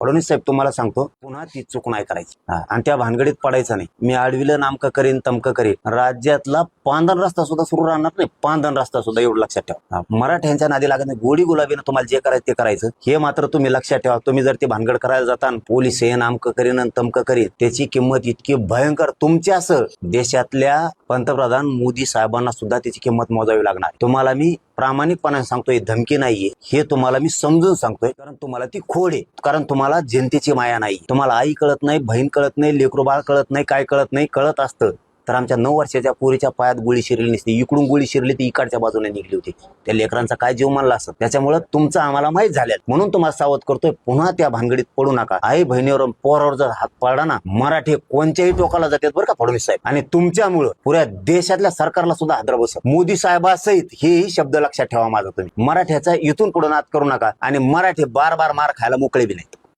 फडणवीस साहेब तुम्हाला सांगतो पुन्हा ती चूक नाही करायची. आणि त्या भानगडीत पडायचं नाही. मी आडविलं नामकं करीन तमकं करीन. राज्यातला पांधन रस्ता सुद्धा सुरू राहणार नाही. पांधन रस्ता सुद्धा एवढं लक्षात ठेवा. मराठ्यांच्या नादी लागत नाही. गोडी गुलाबीनं तुम्हाला जे करायचं ते करायचं. हे मात्र तुम्ही लक्षात ठेवा. तुम्ही जर ते भानगड करायला जाता आणि पोलीस हे नामकं करीन आणि तमकं करीन त्याची किंमत इतकी भयंकर तुमच्यासह देशातल्या पंतप्रधान मोदी साहेबांना सुद्धा त्याची किंमत मोजावी लागणार. तुम्हाला मी प्रामाणिकपणाने सांगतोय धमकी नाहीये. हे तुम्हाला मी समजून सांगतोय कारण तुम्हाला ती खोड आहे. कारण तुम्हाला जनतेची माया नाही तुम्हाला आई कळत नाही बहीण कळत नाही लेकरू बाळ कळत नाही काय कळत नाही कळत असतं. तर आमच्या नऊ वर्षाच्या पोरीच्या पायात गोळी शिरली नसती. इकडून गोळी शिरली ती इकडच्या बाजूने निघली होती. त्या लेकरांचा काय जीव मानला असत? त्याच्यामुळे तुमचं आम्हाला माहीत झालं म्हणून तुम्हाला सावध करतोय. पुन्हा त्या भानगडीत पडू नका. आई बहिणीवर पोरावर जर हात पाडा ना मराठी कोणत्याही टोकाला जातात बरं का फडणवीस साहेब. आणि तुमच्यामुळं पुऱ्या देशातल्या सरकारला सुद्धा हादरा बसत. मोदी साहेबासहित हेही शब्द लक्षात ठेवा माझा तुम्ही. मराठ्याचा इथून पुढे नाद करू नका. आणि मराठी बार बार मार खायला मोकळे बी नाहीत.